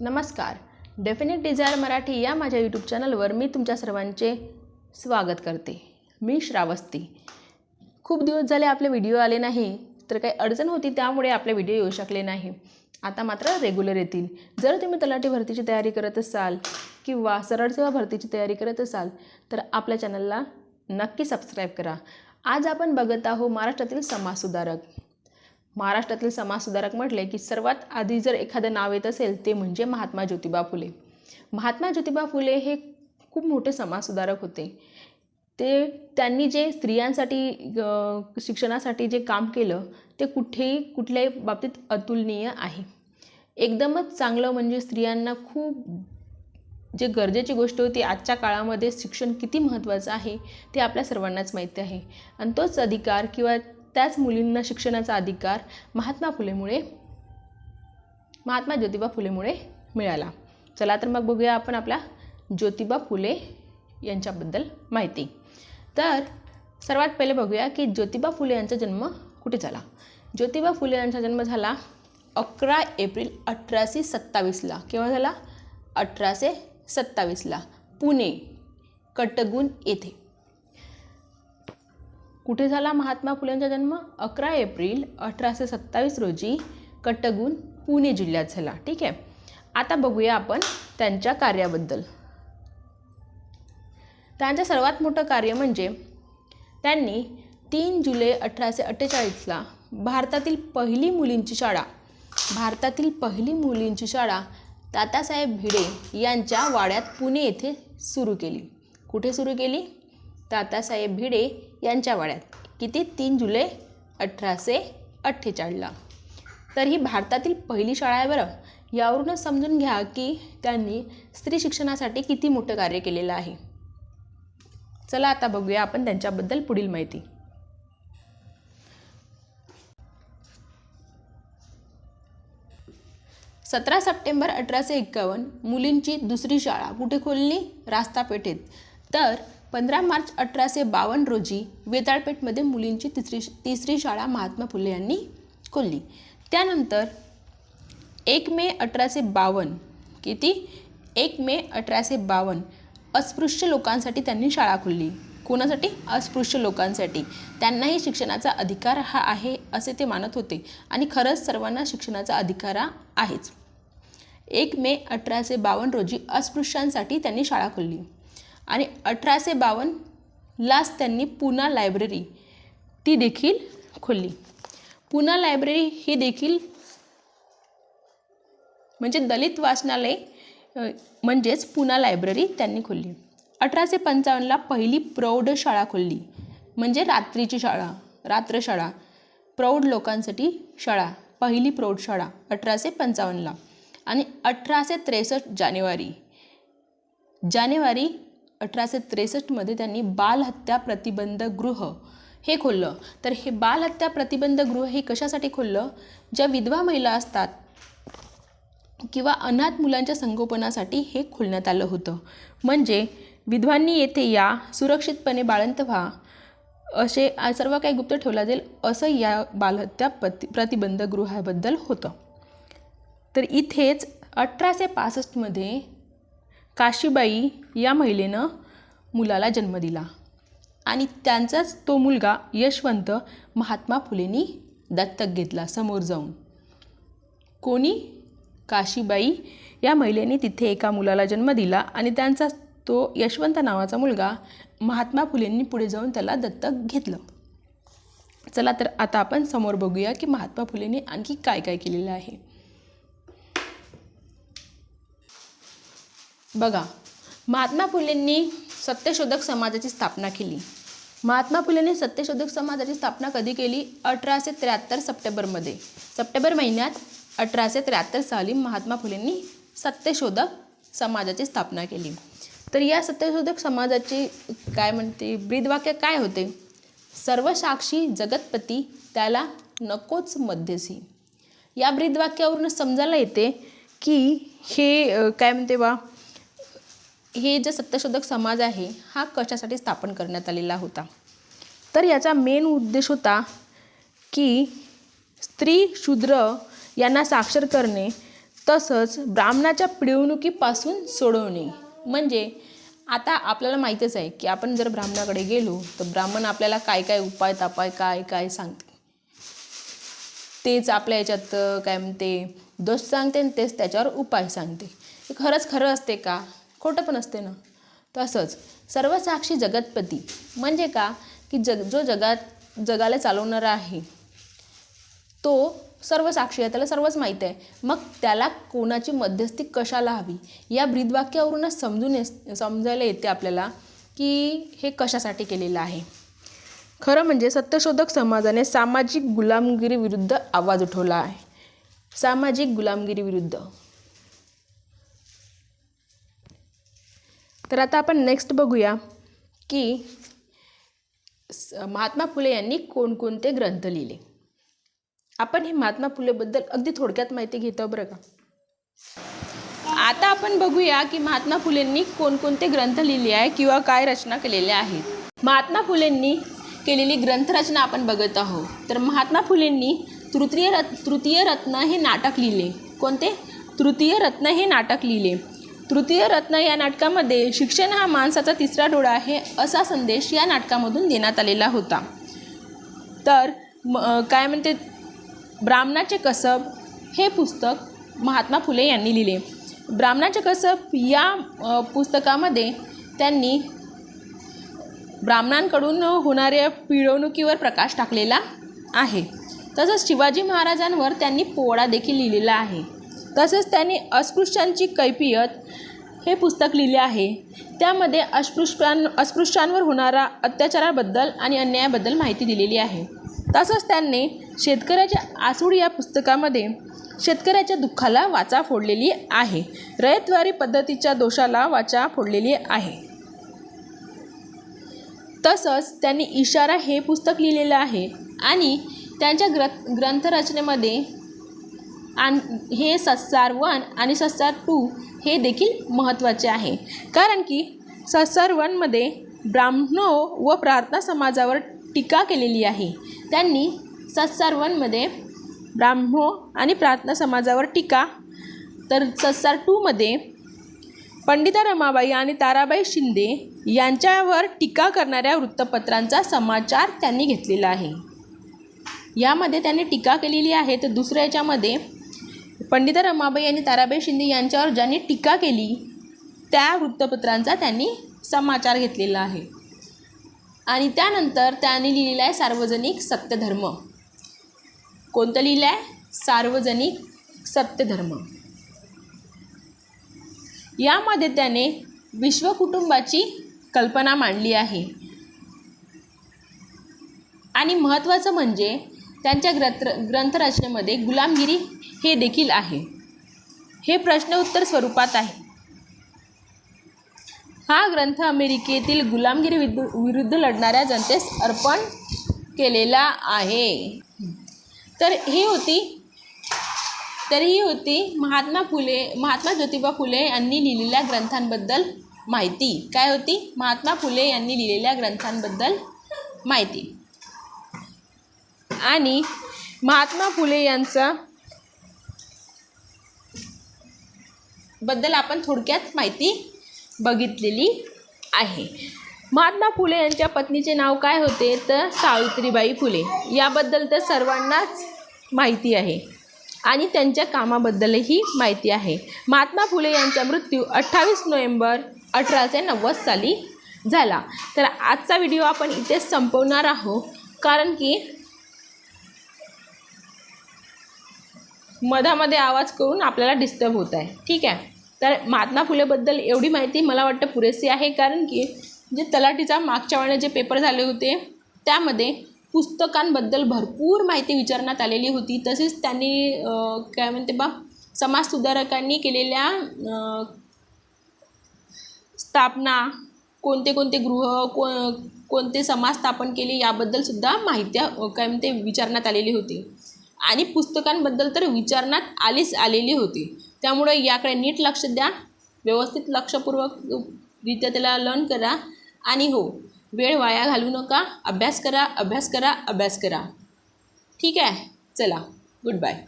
नमस्कार. Definite Dzire Marathi या माझ्या यूट्यूब चॅनलवर मी तुमच्या सर्वांचे स्वागत करते. मी श्रावस्ती. खूप दिवस झाले आपले व्हिडिओ आले नाही तर काही अडचण होती त्यामुळे आपले व्हिडिओ येऊ शकले नाही. आता मात्र रेग्युलर येतील. जर तुम्ही तलाठी भरतीची तयारी करत असाल किंवा सरळ सेवा भरतीची तयारी करत असाल तर आपल्या चॅनलला नक्की सबस्क्राईब करा. आज आपण बघत आहोत महाराष्ट्रातील समाजसुधारक. महाराष्ट्रातील समाजसुधारक म्हटले की सर्वात आधी जर एखादं नाव येत असेल ते म्हणजे महात्मा ज्योतिबा फुले. महात्मा ज्योतिबा फुले हे खूप मोठे समाजसुधारक होते. ते त्यांनी जे स्त्रियांसाठी शिक्षणासाठी जे काम केलं ते कुठेही कुठल्याही बाबतीत अतुलनीय आहे. एकदमच चांगलं म्हणजे स्त्रियांना खूप जे गरजेची गोष्ट होती आजच्या काळामध्ये शिक्षण किती महत्त्वाचं आहे ते आपल्या सर्वांनाच माहिती आहे. आणि तोच अधिकार किंवा त्याच मुलींना शिक्षणाचा अधिकार महात्मा फुलेमुळे महात्मा ज्योतिबा फुलेमुळे मिळाला. चला तर मग बघूया आपण आपल्या ज्योतिबा फुले यांच्याबद्दल माहिती. तर सर्वात पहिले बघूया की ज्योतिबा फुले यांचा जन्म कुठे झाला? ज्योतिबा फुले यांचा जन्म झाला अकरा एप्रिल अठराशे सत्तावीसला. केव्हा झाला? अठराशे सत्तावीसला. पुणे कटगुण येथे. कुठे झाला महात्मा फुलेंचा जन्म? अकरा एप्रिल अठराशे सत्तावीस रोजी कटगुण पुणे जिल्ह्यात झाला. ठीक आहे? आता बघूया आपण त्यांच्या कार्याबद्दल. त्यांचं सर्वात मोठं कार्य म्हणजे त्यांनी तीन जुलै अठराशे अठ्ठेचाळीसला भारतातील पहिली मुलींची शाळा भारतातील पहिली मुलींची शाळा तातासाहेब भिडे यांच्या वाड्यात पुणे येथे सुरू केली. कुठे सुरू केली? तातासाहेब भिडे यांच्या वाड्यात. किती? तीन जुलै अठराशे अठ्ठेचाळीसला. तर ही भारतातील पहिली शाळा आहे बरं. यावरूनच समजून घ्या की त्यांनी स्त्री शिक्षणासाठी किती मोठं कार्य केलेलं आहे. चला आता बघूया आपण त्यांच्याबद्दल पुढील माहिती. सतरा सप्टेंबर अठराशे एक्कावन्न मुलींची दुसरी शाळा कुठे खोलली? रास्ता पेठेत तर पंधरा मार्च अठराशे बावन्न रोजी वेताळपेठमध्ये मुलींची तिसरी तिसरी शाळा महात्मा फुले यांनी खोलली. त्यानंतर एक मे अठराशे बावन्न किती? एक मे अठराशे बावन्न अस्पृश्य लोकांसाठी त्यांनी शाळा खोलली. कोणासाठी? अस्पृश्य लोकांसाठी. त्यांनाही शिक्षणाचा अधिकार हा आहे असे ते मानत होते आणि खरंच सर्वांना शिक्षणाचा अधिकार हा आहेच. एक मे अठराशे बावन्न रोजी अस्पृश्यांसाठी त्यांनी शाळा खोलली. आणि अठराशे बावन्नलाच त्यांनी पुना लायब्ररी ती देखील खोलली. पुना लायब्ररी ही देखील म्हणजे दलित वाचनालय म्हणजेच पुना लायब्ररी त्यांनी खोलली. अठराशे पंचावन्नला पहिली प्रौढशाळा खोलली. म्हणजे रात्रीची शाळा रात्रशाळा प्रौढ लोकांसाठी शाळा पहिली प्रौढशाळा अठराशे पंचावन्नला आणि अठराशे त्रेसष्ट जानेवारी जानेवारी अठराशे त्रेसष्टमध्ये त्यांनी बालहत्या प्रतिबंध गृह हे खोललं. तर हे बालहत्या प्रतिबंध गृह हे कशासाठी खोललं? ज्या विधवा महिला असतात किंवा अनाथ मुलांच्या संगोपनासाठी हे खोलण्यात आलं होतं. म्हणजे विधवांनी येथे या सुरक्षितपणे बाळंत व्हा असे सर्व काही गुप्त ठेवला जाईल असं या बालहत्या प्रति प्रतिबंध गृहाबद्दल होतं. तर इथेच अठराशे पासष्टमध्ये काशीबाई या महिलेनं मुलाला जन्म दिला. आणि त्यांचाच तो मुलगा यशवंत महात्मा फुलेंनी दत्तक घेतला समोर जाऊन. कोणी? काशीबाई या महिलेने तिथे एका मुलाला जन्म दिला आणि त्यांचा तो यशवंत नावाचा मुलगा महात्मा फुलेंनी पुढे जाऊन त्याला दत्तक घेतलं. चला तर आता आपण समोर बघूया की महात्मा फुलेंनी आणखी काय काय केलेलं आहे. बघा महात्मा फुलेंनी सत्यशोधक समाजाची स्थापना केली. महात्मा फुलेंनी सत्यशोधक समाजाची स्थापना कधी केली? अठराशे त्र्याहत्तर सप्टेंबरमध्ये. सप्टेंबर महिन्यात अठराशे त्र्याहत्तर साली महात्मा फुलेंनी सत्यशोधक समाजाची स्थापना केली. तर या सत्यशोधक समाजाची काय म्हणते ब्रीदवाक्य काय होते? सर्व साक्षी जगतपती त्याला नकोच मध्यसी या ब्रीदवाक्यावरून समजायला येते की हे काय म्हणते बा हे जे सत्यशोधक समाज आहे हा कशासाठी स्थापन करण्यात आलेला होता? तर याचा मेन उद्देश होता की स्त्री शूद्र यांना साक्षर करणे तसंच ब्राह्मणाच्या पिळवणुकीपासून सोडवणे. म्हणजे आता आपल्याला माहीतच आहे की आपण जर ब्राह्मणाकडे गेलो तर ब्राह्मण आपल्याला काय काय उपाय तापाय काय काय सांगते तेच आपल्या याच्यात काय म्हणते दोष सांगते आणि तेच त्याच्यावर उपाय सांगते. खरंच खरं असते का? खोटं पण असते ना. तसंच सर्वसाक्षी जगतपती म्हणजे का? की जग जो जगात जगाला चालवणारा आहे तो सर्व साक्षी आहे त्याला सर्वच माहीत आहे. मग त्याला कोणाची मध्यस्थी कशाला हवी? या ब्रीदवाक्यावरूनच समजून समजायला येते आपल्याला की हे कशासाठी केलेलं आहे. खरं म्हणजे सत्यशोधक समाजाने सामाजिक गुलामगिरीविरुद्ध आवाज उठवला आहे. सामाजिक गुलामगिरीविरुद्ध. तर आता आपण नेक्स्ट बघूया की स- महात्मा फुले यांनी कोणकोणते ग्रंथ लिहिले? आपण हे महात्मा फुलेबद्दल अगदी थोडक्यात माहिती घेतो बरं का? आता आपण बघूया की महात्मा फुलेंनी कोणकोणते ग्रंथ लिहिले आहे किंवा काय रचना केलेल्या आहेत महात्मा फुलेंनी केलेली ग्रंथरचना आपण बघत आहोत. तर महात्मा फुलेंनी तृतीय रत् तृतीय रत्न हे नाटक लिहिले. कोणते? तृतीय रत्न हे नाटक लिहिले. तृतीय रत्न या नाटकामध्ये शिक्षण हा माणसाचा तिसरा डोळा आहे असा संदेश या नाटकामधून देण्यात आलेला होता. तर म काय म्हणते ब्राह्मणाचे कसब हे पुस्तक महात्मा फुले यांनी लिहिले. ब्राह्मणाचे कसब या पुस्तकामध्ये त्यांनी ब्राह्मणांकडून होणाऱ्या पिळवणुकीवर प्रकाश टाकलेला आहे. तसंच शिवाजी महाराजांवर त्यांनी पोवाडा देखील लिहिलेला आहे. तसंच त्यांनी अस्पृश्यांची कैफियत हे पुस्तक लिहिले आहे. त्यामध्ये अस्पृश्यां अस्पृश्यांवर होणारा अत्याचाराबद्दल आणि अन्यायाबद्दल माहिती दिलेली आहे. तसंच त्यांनी शेतकऱ्याच्या आसूड या पुस्तकामध्ये शेतकऱ्याच्या दुःखाला वाचा फोडलेली आहे. रयतवारी पद्धतीच्या दोषाला वाचा फोडलेली आहे. तसंच त्यांनी इशारा हे पुस्तक लिहिलेलं आहे आणि त्यांच्या ग्र ग्रंथरचनेमध्ये आण हे सत्सार वन आणि सत्सार टू हे देखील महत्त्वाचे आहे. कारण की सत्सार वनमध्ये ब्राह्मणो व प्रार्थना समाजावर टीका केलेली आहे. त्यांनी सत्सार वनमध्ये ब्राह्मो आणि प्रार्थना समाजावर टीका तर सत्सार टूमध्ये पंडिता रमाबाई आणि ताराबाई शिंदे यांच्यावर टीका करणाऱ्या वृत्तपत्रांचा समाचार त्यांनी घेतलेला आहे. यामध्ये त्यांनी टीका केलेली आहे तर दुसऱ्या याच्यामध्ये पंडिता रमाबाई आणि ताराबाई शिंदे यांच्यावर ज्यांनी टीका केली त्या वृत्तपत्रांचा त्यांनी समाचार घेतलेला आहे. आणि त्यानंतर त्यांनी लिहिलेलं आहे सार्वजनिक सत्यधर्म. कोणतं लिहिलं आहे? सार्वजनिक सत्यधर्म. यामध्ये त्याने विश्वकुटुंबाची कल्पना मांडली आहे. आणि महत्त्वाचं म्हणजे त्यांच्या ग्रंथ ग्रंथरचनेमध्ये गुलामगिरी हे देखील आहे. हे प्रश्न उत्तर स्वरूपात आहे. हा ग्रंथ अमेरिकेतील गुलामगिरी विद्दु विरुद्ध लढणाऱ्या जनतेस अर्पण केलेला आहे. तर ही होती तर ही होती महात्मा फुले महात्मा ज्योतिबा फुले यांनी लिहिलेल्या ग्रंथांबद्दल माहिती. काय होती? महात्मा फुले यांनी लिहिलेल्या ग्रंथांबद्दल माहिती. आणि महात्मा फुले यांचा बद्दल आपण थोडक्यात माहिती बघितलेली आहे. महात्मा फुले यांच्या पत्नीचे नाव काय होते? तर सावित्रीबाई फुले. याबद्दल तर सर्वांनाच माहिती आहे आणि त्यांच्या कामाबद्दलही माहिती आहे. महात्मा फुले यांचा मृत्यू अठ्ठावीस नोव्हेंबर अठराशे नव्वद साली झाला. तर आजचा व्हिडिओ आपण इथेच संपवणार आहोत. कारण की मधामध्ये आवाज करून आपल्याला डिस्टर्ब होत आहे. ठीक आहे? तर महात्मा फुलेबद्दल एवढी माहिती मला वाटतं पुरेशी आहे. कारण की जे तलाठीचा मागच्या वेळेला जे पेपर झाले होते त्यामध्ये पुस्तकांबद्दल भरपूर माहिती विचारण्यात आलेली होती. तसेच त्यांनी काय म्हणते बा समाजसुधारकांनी केलेल्या स्थापना कोणते कोणते गृह को कोणते समाज स्थापन केले याबद्दलसुद्धा माहिती काय म्हणते विचारण्यात आलेली होती. आणि पुस्तकांबद्दल तर विचारण्यात आलीच आलेली होती. त्यामुळे याकडे नीट लक्ष द्या व्यवस्थित लक्षपूर्वक रित्या त्याला लर्न करा आणि हो वेळ वाया घालू नका अभ्यास करा अभ्यास करा अभ्यास करा. ठीक आहे? चला गुड बाय